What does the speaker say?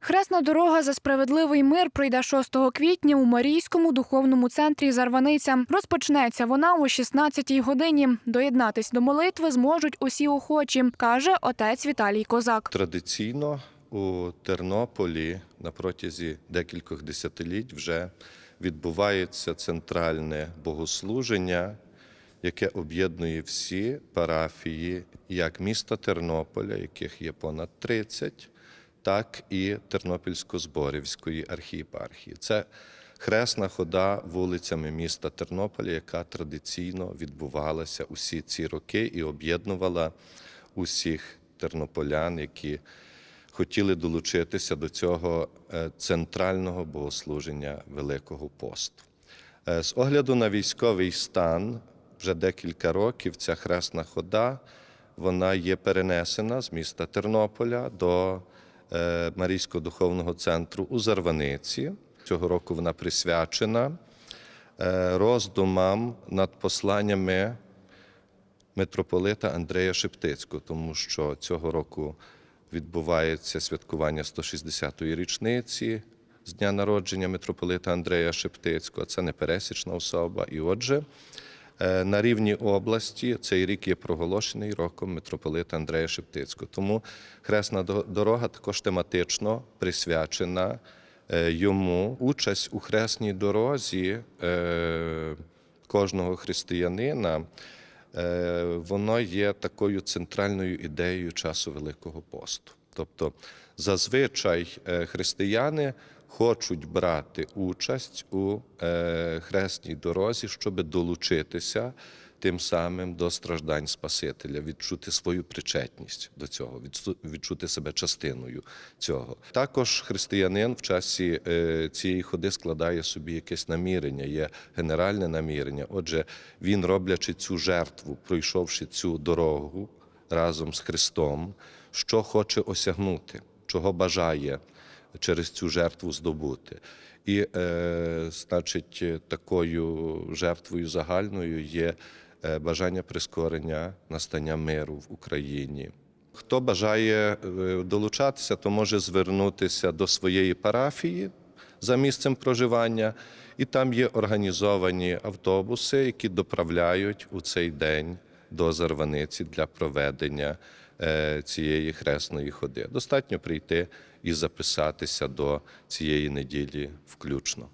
Хресна дорога за справедливий мир пройде 6 квітня у Марійському духовному центрі Зарваниця. Розпочнеться вона о 16-й годині. Доєднатись до молитви зможуть усі охочі, каже отець Віталій Козак. Традиційно у Тернополі на протязі декількох десятиліть вже відбувається центральне богослуження, яке об'єднує всі парафії як міста Тернополя, яких є понад 30, так і Тернопільсько-Зборівської архієпархії. Це хресна хода вулицями міста Тернополя, яка традиційно відбувалася усі ці роки і об'єднувала усіх тернополян, які хотіли долучитися до цього е, центрального богослуження Великого посту. Е, З огляду на військовий стан, вже декілька років ця хресна хода вона є перенесена з міста Тернополя до Марійського духовного центру у Зарваниці. Цього року вона присвячена е, роздумам над посланнями митрополита Андрея Шептицького, тому що цього року відбувається святкування 160-ї річниці з дня народження митрополита Андрея Шептицького. Це непересічна особа. І отже, е, на рівні області цей рік є проголошений роком митрополита Андрея Шептицького. Тому хресна дорога також тематично присвячена е, йому. Участь у хресній дорозі е, кожного християнина. Е, воно є такою центральною ідеєю часу Великого посту. Тобто, зазвичай е, християни хочуть брати участь у е, хресній дорозі, щоб долучитися тим самим до страждань Спасителя, відчути свою причетність до цього, відчути себе частиною цього. Також християнин в часі е, цієї ходи складає собі якесь намірення, є генеральне намірення. Отже, він, роблячи цю жертву, пройшовши цю дорогу разом з Христом, що хоче осягнути, чого бажає через цю жертву здобути. І, е, значить, такою жертвою загальною є е, бажання прискорення настання миру в Україні. Хто бажає е, долучатися, то може звернутися до своєї парафії за місцем проживання, і там є організовані автобуси, які доправляють у цей день до Зарваниці для проведення цієї хресної ходи. Достатньо прийти і записатися до цієї неділі включно.